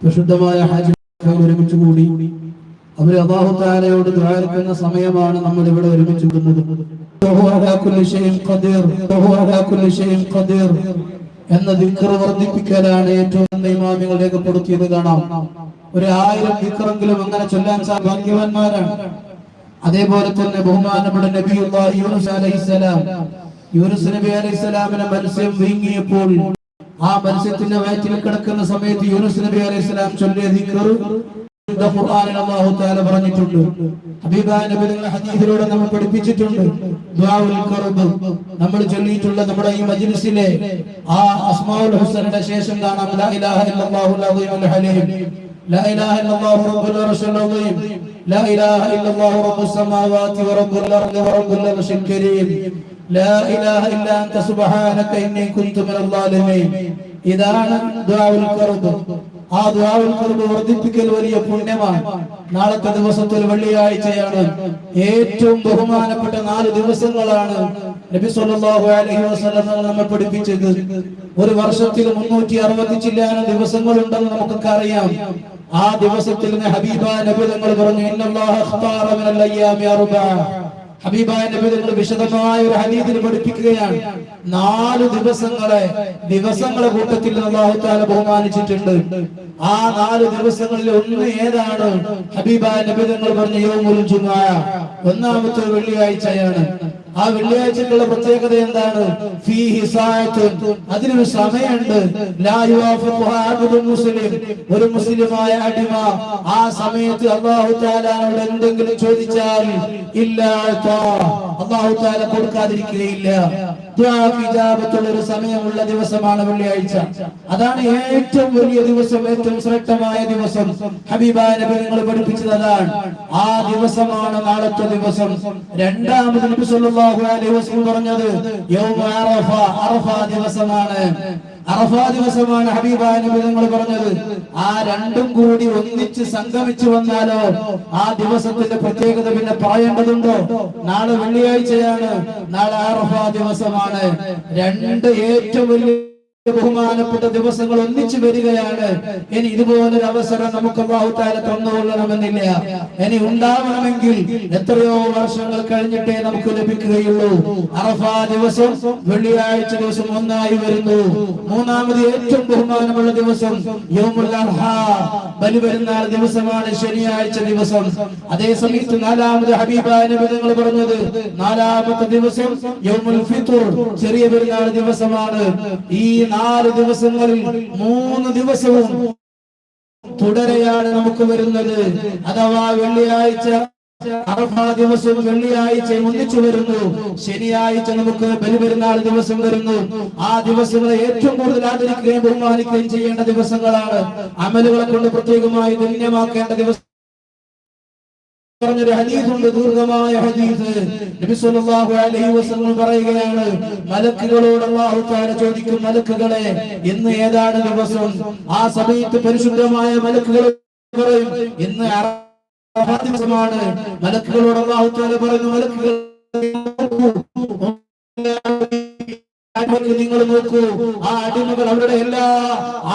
പ്രശുദ്ധമായ ഹാജി ഒരുമിച്ച് കൂടി അവർ അബാഹുത്താലയോട് താലയോട് ദ്വാരക്കുന്ന സമയമാണ് നമ്മൾ ഇവിടെ ഒരുമിച്ച്. എന്ന ദിക്ർ വർദ്ധിപ്പിക്കാനാണ് ഏറ്റവും നല്ല ഇമാമികൾ രേഖപ്പെടുത്തിയത് കാണാം. ഒരു ആയിരം ദിക്കറെങ്കിലും അങ്ങനെ ചൊല്ലാൻ ഭാഗ്യവാന്മാരാണ്. അതേപോലെ തന്നെ ബഹുമാനപ്പെട്ട നബിയുള്ള യൂനുസ് അലൈഹിസ്സലാം യൂനുസ് നബി മത്സ്യം വീങ്ങിയപ്പോൾ ആ മത്സ്യത്തിന്റെ വയറ്റിൽ കിടക്കുന്ന സമയത്ത് യൂനുസ് നബി അലൈഹിസ്സലാം ചൊല്ലിയ ദിക്ർ വിശുദ്ധ ഖുർആനിൽ അല്ലാഹു തആല പറഞ്ഞിട്ടുണ്ട് ഹബീബായ നബി നിങ്ങളെ ഹദീസിലൂടെ നമ്മൾ പഠിപ്പിച്ചിട്ടുണ്ട് ദുആഉൽ ഖർബ് നമ്മൾ ചൊല്ലിയിട്ടുള്ള നമ്മുടെ ഈ മജ്ലിസിലെ ആ അസ്മാഉൽ ഹുസ്നയുടെ ശേഷം കാണാം ലാ ഇലാഹ ഇല്ലല്ലാഹുൽ അസീമുൽ ഹലീം لا إله إلا الله رب العرش العظيم لا إله إلا الله رب السماوات ورب الأرض ورب العرش الكريم لا إله إلا أنت سبحانك إني كنت من الظالمين ഇതാണ് ദുആഉൽ ഖർബ് ആ ദുആഉൽ ഖർബ് വർദ്ധിപ്പിക്കൽ വലിയ പുണ്യമാണ് നാളത്തെ ദിവസത്തിൽ വെള്ളിയാഴ്ചയാണ് ഏറ്റവും ബഹുമാനപ്പെട്ട നാല് ദിവസങ്ങളാണ് നബി സല്ലല്ലാഹു അലൈഹി വസല്ലം നമ്മെ പഠിപ്പിച്ചത് ഒരു വർഷത്തിൽ മുന്നൂറ്റി അറുപത്തി ചില്ലാനം ദിവസങ്ങളുണ്ടെന്ന് നമുക്കൊക്കെ അറിയാം ആ ദിവസത്തിൽ നിന്ന് ഹബീബ നബി തങ്ങൾ പറഞ്ഞു ഇന്നല്ലാഹ അഖ്താറ മിനൽ അയ്യാമി അർബഅ ഹബീബായ നബി തങ്ങൾ വിശദമായ ഒരു ഹദീസിൽ പഠിപ്പിക്കുകയാണ്. നാല് ദിവസങ്ങളെ ദിവസങ്ങളെ കൂട്ടത്തിൽ അള്ളാഹു താല ബഹുമാനിച്ചിട്ടുണ്ട്. ആ നാല് ദിവസങ്ങളിൽ ഒന്ന് ഏതാണ്? ഹബീബായ നബി തങ്ങൾ പറഞ്ഞ ജുമാ. ഒന്നാമത്തെ വെള്ളിയാഴ്ചയാണ്. ആ വെള്ളിയാഴ്ചക്കുള്ള പ്രത്യേകത എന്താണ്. അതിനൊരു സമയമുണ്ട്. മുസ്ലിം. ഒരു മുസ്ലിമായ അടിമ. ആ സമയത്ത് അള്ളാഹു തആലയോട് എന്തെങ്കിലും ചോദിച്ചാൽ ഇല്ലാത്ത. അള്ളാഹു താല കൊടുക്കാതിരിക്കുകയില്ല. ഒരു സമയമുള്ള ദിവസമാണ് വെള്ളിയാഴ്ച. അതാണ് ഏറ്റവും വലിയ ദിവസം ഏറ്റവും ശ്രേഷ്ഠമായ ദിവസം. ഹബീബായ പഠിപ്പിച്ചത് അതാണ്. ആ ദിവസമാണ് നാളത്തെ ദിവസം. രണ്ടാമത് നബി സല്ലല്ലാഹു അലൈഹി വസല്ലം പറഞ്ഞത് യൗമ അറഫ അറഫ ദിവസമാണ്. അറഫ ദിവസമാണ് ഹബീബായ നബി പറഞ്ഞത്. ആ രണ്ടും കൂടി ഒന്നിച്ച് സംഗമിച്ചു വന്നാലോ ആ ദിവസത്തിന്റെ പ്രത്യേകത പിന്നെ പറയേണ്ടതുണ്ടോ? നാളെ വെള്ളിയാഴ്ചയാണ്. നാളെ അറഫാ ദിവസമാണ്. രണ്ട് ഏറ്റവും വലിയ ബഹുമാനപ്പെട്ട ദിവസങ്ങൾ ഒന്നിച്ചു വരികയാണ്. ഇനി ഇതുപോലൊരു അവസരം നമുക്ക് അള്ളാഹുത്താല തന്നുകൊള്ളണമെന്നില്ല. ഇനി ഉണ്ടാവണമെങ്കിൽ എത്രയോ വർഷങ്ങൾ കഴിഞ്ഞിട്ടേ നമുക്ക് ലഭിക്കുകയുള്ളൂ. അറഫ ദിവസം വെള്ളിയാഴ്ച ദിവസം ഒന്നായി വരുന്നു. മൂന്നാമത് ഏറ്റവും ബഹുമാനമുള്ള ദിവസം യൗമുൽ അർഹാ. ബലി പെരുന്നാൾ ദിവസമാണ് ശനിയാഴ്ച ദിവസം. അതേ സമയത്ത് നാലാമത് ഹബീബായ നബി തങ്ങൾ പറഞ്ഞത് നാലാമത്തെ ദിവസം യൗമുൽ ചെറിയ പെരുന്നാൾ ദിവസമാണ്. ഈ നാല് ദിവസങ്ങളിൽ മൂന്ന് ദിവസവും തുടരെയാണ് നമുക്ക് വരുന്നത്. അഥവാ വെള്ളിയാഴ്ച അറഫാ ദിവസവും വെള്ളിയാഴ്ച ഒന്നിച്ചു വരുന്നു. ശനിയാഴ്ച നമുക്ക് ബലിപെരുന്നാൾ ദിവസം വരുന്നു. ആ ദിവസങ്ങളെ ഏറ്റവും കൂടുതൽ ആദരിക്കുകയും ബഹുമാനിക്കുകയും ചെയ്യേണ്ട ദിവസങ്ങളാണ്. അമലുകളെ കൊണ്ട് പ്രത്യേകമായി ധന്യമാക്കേണ്ട ദിവസം പറഞ്ഞൊരു ഹദീസുണ്ട് ദീർഘമായ ഹദീസ്. നബി സല്ലല്ലാഹു അലൈഹി വസല്ലം പറയുകയാണ് മലക്കുകളോട് അല്ലാഹു തആല ചോദിക്കും മലക്കുകളെ ഇന്ന് ഏതാണ് ദിവസം? ആ സമയത്ത് പരിശുദ്ധമായ മലക്കുകൾ പറയും ഇന്ന് അറഫാ ദിവസമാണ്. മലക്കുകളോട് അല്ലാഹു തആല പറയുന്നു മലക്കുകൾ അടിമകൾ നിങ്ങൾ നോക്കൂ. ആ അടിമകൾ അവരുടെ എല്ലാ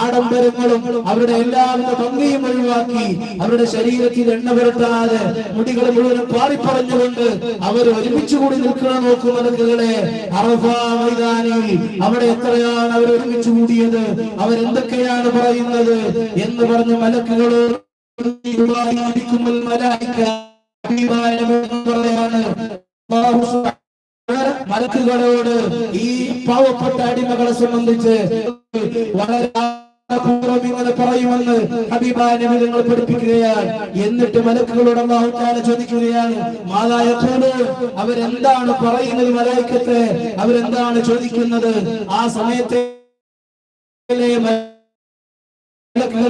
ആഡംബരങ്ങളും അവരുടെ എല്ലാവിധ ഭംഗിയും ഒഴിവാക്കി അവരുടെ ശരീരത്തിൽ എണ്ണ പുരട്ടാതെ മുടികൾ മുഴുവൻ പാറിപ്പറഞ്ഞുകൊണ്ട് അവർ ഒരുമിച്ച് കൂടി നിൽക്കണം നോക്കൂ മലക്കുകളെ. അറഫ മൈതാനിയിൽ അവിടെ എത്രയാണ് അവർ ഒരുമിച്ച് കൂടിയത്? അവരെന്തൊക്കെയാണ് പറയുന്നത്? എന്ന് പറഞ്ഞ മലക്കുകളോട് പറയാണ് മലക്കുകളോട് ഈ പാവപ്പെട്ട അടിമകളെ സംബന്ധിച്ച് വളരെ പറയുമെന്ന് നിങ്ങൾ പഠിപ്പിക്കുകയാണ്. എന്നിട്ട് മലക്കുകളോട് അള്ളാഹു ചോദിക്കുകയാണ് മാതായ അവരെന്താണ് പറയുന്നത് മലായിക്കത്തെ? അവരെന്താണ് ചോദിക്കുന്നത്? ആ സമയത്തെ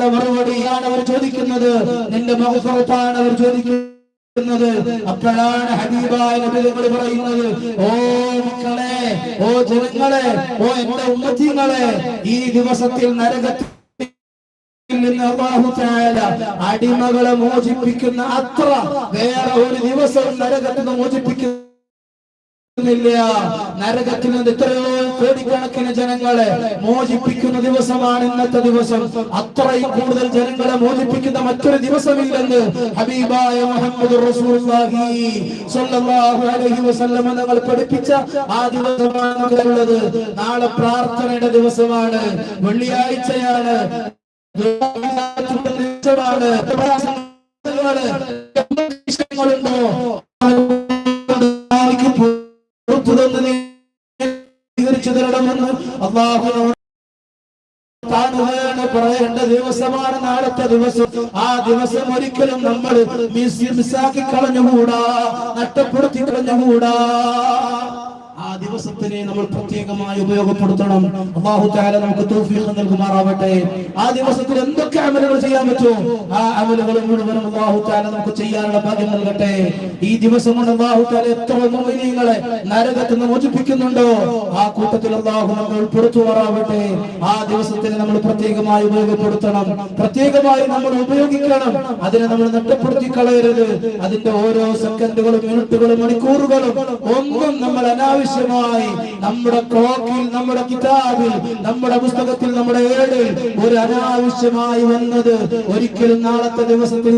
മറുപടിയാണ് അവർ ചോദിക്കുന്നത്. നിന്റെ മഹഫറത്താണ് അവർ ചോദിക്കുന്നത്. ുന്നത് അപ്പോഴാണ് ഹബീബായ നബി തങ്ങൾ പറയുന്നത്. ഓ മക്കളെ ഓ ജനങ്ങളെ ഓ എന്റെ ഉമ്മത്തിങ്ങളെ ഈ ദിവസത്തിൽ നരകത്തിൽ അടിമകളെ മോചിപ്പിക്കുന്ന അത്ര വേറെ ഒരു ദിവസം നരകത്തിൽ നിന്ന് മോചിപ്പിക്കുന്ന നരകത്തിൽ എത്രയോ കോടിക്കണക്കിന് ജനങ്ങളെ മോചിപ്പിക്കുന്ന ദിവസമാണ് ഇന്നത്തെ ദിവസം. അത്രയും കൂടുതൽ ജനങ്ങളെ മോചിപ്പിക്കുന്ന മറ്റൊരു ദിവസമില്ലെന്ന് ഹബീബായ മുഹമ്മദ് തങ്ങൾ പഠിപ്പിച്ച ആ ദിവസമാണ് ഉള്ളത് നാളെ പ്രാർത്ഥനയുടെ ദിവസമാണ്. വെള്ളിയാഴ്ചയാണ്. ദിവസമാണ് പുറത്തു തന്ന് നീ സ്വീകരിച്ചു തരണമെന്ന് അള്ളാഹുനോട് കാണുകയാണ് പറയേണ്ട ദിവസമാണ് നാളത്തെ ദിവസം. ആ ദിവസം ഒരിക്കലും നമ്മൾ മിസ് മിസ്സാക്കി കളഞ്ഞുകൂടാ നഷ്ടപ്പെടുത്തി കളഞ്ഞുകൂടാ. ദിവസത്തിനെ നമ്മൾ പ്രത്യേകമായി ഉപയോഗപ്പെടുത്തണം. അള്ളാഹു താല നമുക്ക് തൗഫീഖ് നൽകുമാറാവട്ടെ. ആ ദിവസത്തിൽ എന്തൊക്കെ അമലുകൾ ചെയ്യാൻ പറ്റുമോ ആ അമലുകൾ മുഴുവനും അള്ളാഹു താല നമുക്ക് ചെയ്യാനുള്ള ഭാഗ്യം നൽകട്ടെ. ഈ ദിവസം കൊണ്ട് അള്ളാഹു താല എത്ര മുഅ്മിനീങ്ങളെ നരകത്തിൽ നിന്ന് മോചിപ്പിക്കുന്നുണ്ടോ? ആ കൂട്ടത്തിൽ അള്ളാഹു നമ്മൾ ഉൾപ്പെടുത്തുമാറാവട്ടെ. ആ ദിവസത്തിനെ നമ്മൾ പ്രത്യേകമായി ഉപയോഗപ്പെടുത്തണം. പ്രത്യേകമായി നമ്മൾ ഉപയോഗിക്കണം. അതിനെ നമ്മൾ നഷ്ടപ്പെടുത്തി കളയരുത്. അതിന്റെ ഓരോ സെക്കൻഡുകളും മിനിറ്റുകളും മണിക്കൂറുകളും ഒന്നും നമ്മൾ അനാവശ്യമായി നമ്മുടെ ക്ലോക്കിൽ നമ്മുടെ കിതാബിൽ നമ്മുടെ പുസ്തകത്തിൽ നമ്മുടെ ഏടിൽ ഒരു അനാവശ്യമായി വന്നത് ഒരിക്കലും നാളത്തെ ദിവസത്തിൽ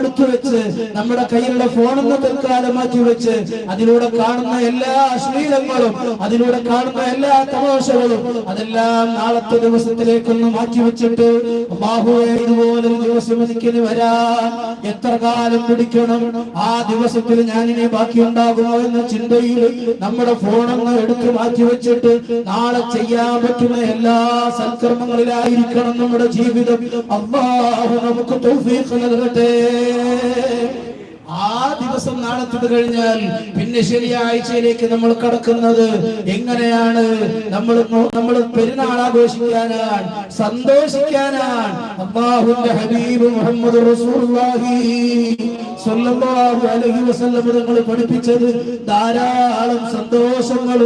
എടുത്തു വെച്ച് നമ്മുടെ കയ്യിലുള്ള ഫോണെന്ന് തൽക്കാലം മാറ്റി വെച്ച് അതിലൂടെ കാണുന്ന എല്ലാ അശ്ലീലങ്ങളും അതിലൂടെ കാണുന്ന എല്ലാ തമാശകളും അതെല്ലാം നാളത്തെ ദിവസത്തിലേക്കൊന്ന് മാറ്റി വെച്ചിട്ട് ഇതുപോലെ ദിവസം എനിക്കിനി വരാൻ എത്ര കാലം പിടിക്കണം? ആ ദിവസത്തിൽ ഞാൻ ഇനി ബാക്കിയുണ്ടാകുമോ എന്ന ചിന്തയിൽ നമ്മുടെ ഫോണൊന്ന് എടുത്തു മാറ്റി വെച്ചിട്ട് നാളെ ചെയ്യാൻ പറ്റുന്ന എല്ലാ സൽക്കർമ്മങ്ങളിലായിരിക്കണം നമ്മുടെ ജീവിതം. അള്ളാഹു നമുക്ക് തൗഫീഖ് നൽകട്ടെ. ആ ദിവസം നാളത്തത് കഴിഞ്ഞാൽ പിന്നെ ശനിയാഴ്ചയിലേക്ക് നമ്മൾ കടക്കുന്നത് എങ്ങനെയാണ്? നമ്മൾ നമ്മൾ പെരുന്നാൾ ആഘോഷിക്കാനാണ് സന്തോഷിക്കാനാണ്. അള്ളാഹുന്റെ ഹബീബ് മുഹമ്മദ് റസൂലുള്ളാഹി അലൈഹി വസല്ലം തങ്ങൾ പഠിപ്പിച്ചത് ധാരാളം സന്തോഷങ്ങൾ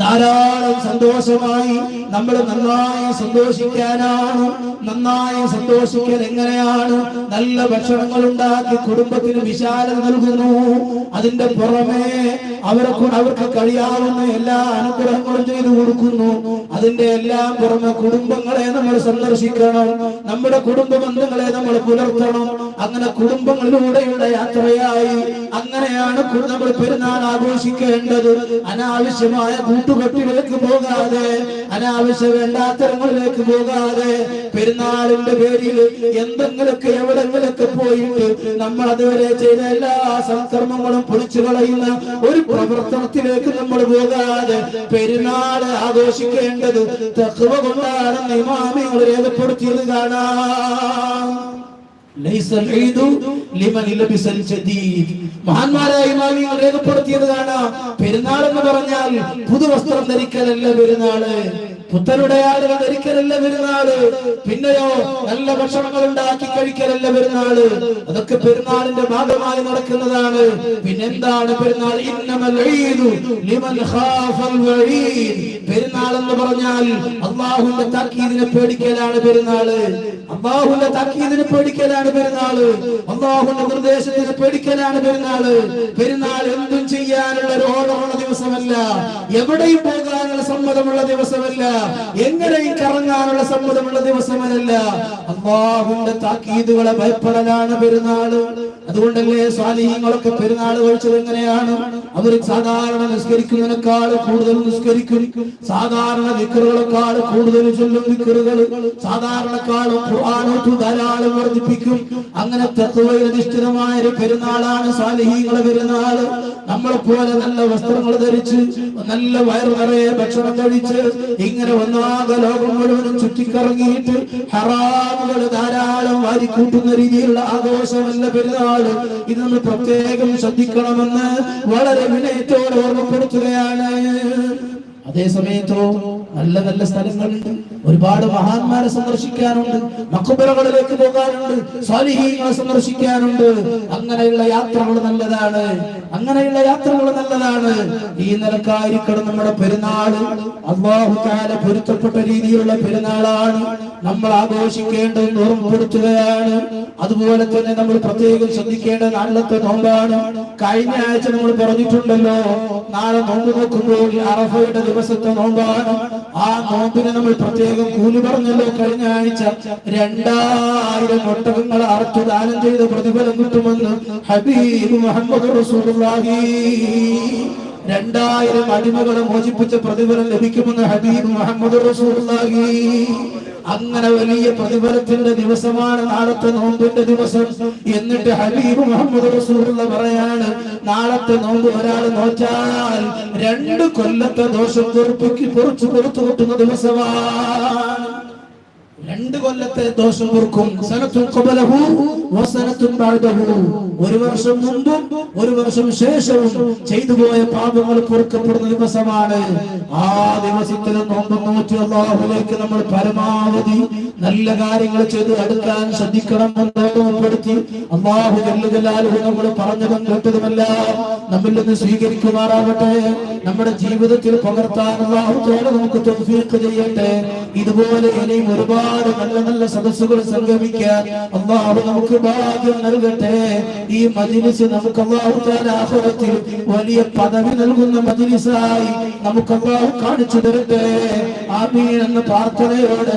ധാരാളം സന്തോഷമായി നമ്മൾ നന്നായി സന്തോഷിക്കാനാണ് നന്നായി സന്തോഷിക്കൽ എങ്ങനെയാണ്? നല്ല ഭക്ഷണങ്ങൾ ഉണ്ടാക്കി കുടുംബത്തിന് വിശാലത നൽകുന്നു. അതിന്റെ പുറമെ അവർക്ക് അവർക്ക് കഴിയാവുന്ന എല്ലാ അനുഗ്രഹങ്ങളും ചെയ്തു കൊടുക്കുന്നു. അതിന്റെ എല്ലാം പുറമെ കുടുംബങ്ങളെ നമ്മൾ സന്ദർശിക്കണം. നമ്മുടെ കുടുംബ ബന്ധങ്ങളെ നമ്മൾ പുലർത്തണം. അങ്ങനെ കുടുംബങ്ങളിലൂടെയുള്ള യാത്രയായി. അങ്ങനെയാണ് നമ്മൾ പെരുന്നാൾ ആഘോഷിക്കേണ്ടത്. അനാവശ്യമായ കൂട്ടുകെട്ടിലേക്ക് പോകാതെ അനാവശ്യ വേണ്ടാത്തരങ്ങളിലേക്ക് പോകാതെ പെരുന്നാളിന്റെ പേരിൽ എന്തെങ്കിലൊക്കെ എവിടെങ്കിലൊക്കെ പോയിട്ട് നമ്മൾ അതുവരെ ചെയ്ത എല്ലാ സംക്രമങ്ങളും പൊളിച്ചു കളയുന്ന ഒരു പ്രവർത്തനത്തിലേക്ക് നമ്മൾ പോകാതെ പെരുന്നാൾ ആഘോഷിക്കേണ്ടത് തഖ്വ കൊണ്ടാണെന്ന് ഇമാമികൾ രേഖപ്പെടുത്തിയത് കാണാം. മഹാന്മാരായ ഇമാമികൾ രേഖപ്പെടുത്തിയത് കാണാം. പെരുന്നാൾ എന്ന് പറഞ്ഞാൽ പുതുവസ്ത്രം ധരിക്കലല്ല പെരുന്നാൾ. പുത്തനുടെ ആളുകൾ ധരിക്കലല്ല പെരുന്നാൾ? പിന്നെയോ നല്ല ഭക്ഷണങ്ങൾ ഉണ്ടാക്കി കഴിക്കലല്ല പെരുന്നാൾ? അതൊക്കെ പെരുന്നാളിന്റെ ഭാഗമായി നടക്കുന്നതാണ്. പിന്നെന്താണ് പെരുന്നാൾ? പെരുന്നാൾ എന്ന് പറഞ്ഞാൽ അള്ളാഹുന്റെ താക്കീദിനെ പേടിക്കലാണ് പെരുന്നാൾ. അള്ളാഹുന്റെ താക്കീദിനെ പേടിക്കലാണ് പെരുന്നാൾ. അള്ളാഹുന്റെ നിർദ്ദേശത്തിന് പേടിക്കലാണ് പെരുന്നാൾ. പെരുന്നാൾ എന്തും ചെയ്യാനുള്ള ഒരു ഓർമ്മയുള്ള ദിവസമല്ല. എവിടെയും പോകാനുള്ള സമ്മതമുള്ള ദിവസമല്ല. എങ്ങനെയും കറങ്ങാനുള്ള സമ്മതമുള്ള ദിവസമല്ല അള്ളാഹുവിന്റെ താക്കീതുകളെ ഭയപ്പെടലാണ് പെരുന്നാൾ. അതുകൊണ്ടല്ലേ സ്വാധീനങ്ങളൊക്കെ പെരുന്നാൾ കഴിച്ചത് എങ്ങനെയാണ്? അവർ സാധാരണ നിസ്കരിക്കുന്നതിനേക്കാൾ കൂടുതൽ നിസ്കരിക്കും. സാധാരണ വിക്കറുകളെക്കാൾ കൂടുതൽ ചൊല്ലും വിക്കറുകൾ സാധാരണക്കാളും ധാരാളം വർദ്ധിപ്പിക്കും. അങ്ങനെ തത്വയധിഷ്ഠിതമായ ഒരു പെരുന്നാളാണ് സാലിഹീങ്ങളെ പെരുന്നാൾ. നമ്മളെ പോലെ നല്ല വസ്ത്രങ്ങൾ ധരിച്ച് നല്ല വയറു നിറയെ ഭക്ഷണം കഴിച്ച് ഇങ്ങനെ ഒന്നാകെ ലോകം മുഴുവനും ചുറ്റിക്കറങ്ങിയിട്ട് ഹറാമുകൾ ധാരാളം വാരിക്കൂട്ടുന്ന രീതിയിലുള്ള ആഘോഷമല്ല പെരുന്നാൾ. ഇത് നമ്മൾ പ്രത്യേകം ശ്രദ്ധിക്കണമെന്ന് വളരെ വിനയത്തോടെ ഓർമ്മപ്പെടുത്തുകയാണ്. അതേ സമയത്തോ നല്ല നല്ല സ്ഥലങ്ങളുണ്ട്. ഒരുപാട് മഹാന്മാരെ സന്ദർശിക്കാനുണ്ട്. മക്കുബറകളിലേക്ക് പോകാനുണ്ട്. സ്വാലിഹീങ്ങളെ സന്ദർശിക്കാനുണ്ട്. അങ്ങനെയുള്ള യാത്രകൾ നല്ലതാണ്. അങ്ങനെയുള്ള യാത്രകൾ നല്ലതാണ്. ഈ നിലക്കായിരിക്കണം നമ്മുടെ പെരുന്നാൾ. അള്ളാഹു താല പൊരുത്തപ്പെട്ട രീതിയിലുള്ള പെരുന്നാളാണ് നമ്മൾ ആഘോഷിക്കേണ്ടത് ഓർമ്മപ്പെടുത്തുകയാണ്. അതുപോലെ തന്നെ നമ്മൾ പ്രത്യേകം ശ്രദ്ധിക്കേണ്ട നാളത്തെ നോമ്പാണ്. കഴിഞ്ഞ ആഴ്ച നമ്മൾ പറഞ്ഞിട്ടുണ്ടല്ലോ നാളെ നോമ്പ് നോക്കുമ്പോൾ അറഫയുടെ ദിവസത്തെ നോമ്പാണ്. ആ നോമ്പിന് നമ്മൾ പ്രത്യേകം കൂലി പറഞ്ഞല്ലോ. കഴിഞ്ഞ ആഴ്ച രണ്ടായിരം ഒട്ടകങ്ങൾ അറച്ചു ദാനം ചെയ്ത് പ്രതിഫലം കിട്ടുമെന്ന് ഹബീബ് മുഹമ്മദ് റസൂലുള്ളാഹി രണ്ടായിരം അടിമകളെ മോചിപ്പിച്ച പ്രതിഫലം ലഭിക്കുമെന്ന് ഹബീബ് മുഹമ്മദ് റസൂലുള്ളാഹി. അങ്ങനെ വലിയ പ്രതിഫലത്തിന്റെ ദിവസമാണ് നാളത്തെ നോമ്പിന്റെ ദിവസം. എന്നിട്ട് ഹബീബ് മുഹമ്മദ് റസൂലുള്ള പറയാണ് നാളത്തെ നോമ്പ് ഒരാൾ നോച്ചാൽ രണ്ട് കൊല്ലത്തെ ദോഷം പൊറുപ്പിക്ക് പൊറിച്ചു പുറത്തു കിട്ടുന്ന ദിവസമാണ്. രണ്ട് കൊല്ലത്തെ ദോഷം ബഅദഹു. ഒരു വർഷം മുമ്പും ഒരു വർഷം ശേഷവും ചെയ്തു പോയ പാപങ്ങൾ പൊറുക്കപ്പെടുന്ന ദിവസമാണ്. ആ ദിവസത്തിൽ നോമ്പ് നോറ്റി അള്ളാഹുലേക്ക് നമ്മൾ പരമാവധി നല്ല കാര്യങ്ങൾ ചെയ്ത് അടുക്കാൻ ശ്രദ്ധിക്കണമെന്ന് ഓർമ്മപ്പെടുത്തി അള്ളാഹു ജല്ലാലുഹു നമ്മൾ പറഞ്ഞതും കേട്ടതുമെല്ലാം നമ്മിൽ നിന്ന് സ്വീകരിക്കുമാറാവട്ടെ. നമ്മുടെ ജീവിതത്തിൽ പകർത്താൻ അള്ളാഹു തആല നമുക്ക് തൗഫീഖ് ചെയ്യട്ടെ. ഇതുപോലെ ഇനിയും ഒരുപാട് നല്ല നല്ല സദസ്സുകൾ സംഗമിക്കാൻ അള്ളാഹു നമുക്ക് ഭാഗ്യം നൽകട്ടെ. ഈ മജിലിസ് നമുക്ക് അള്ളാഹു തആല ആഖിറത്തിൽ വലിയ പദവി നൽകുന്ന മജിലിസായി നമുക്ക് അള്ളാഹു കാണിച്ചു തരട്ടെ. ആമീൻ എന്ന പ്രാർത്ഥനയോടെ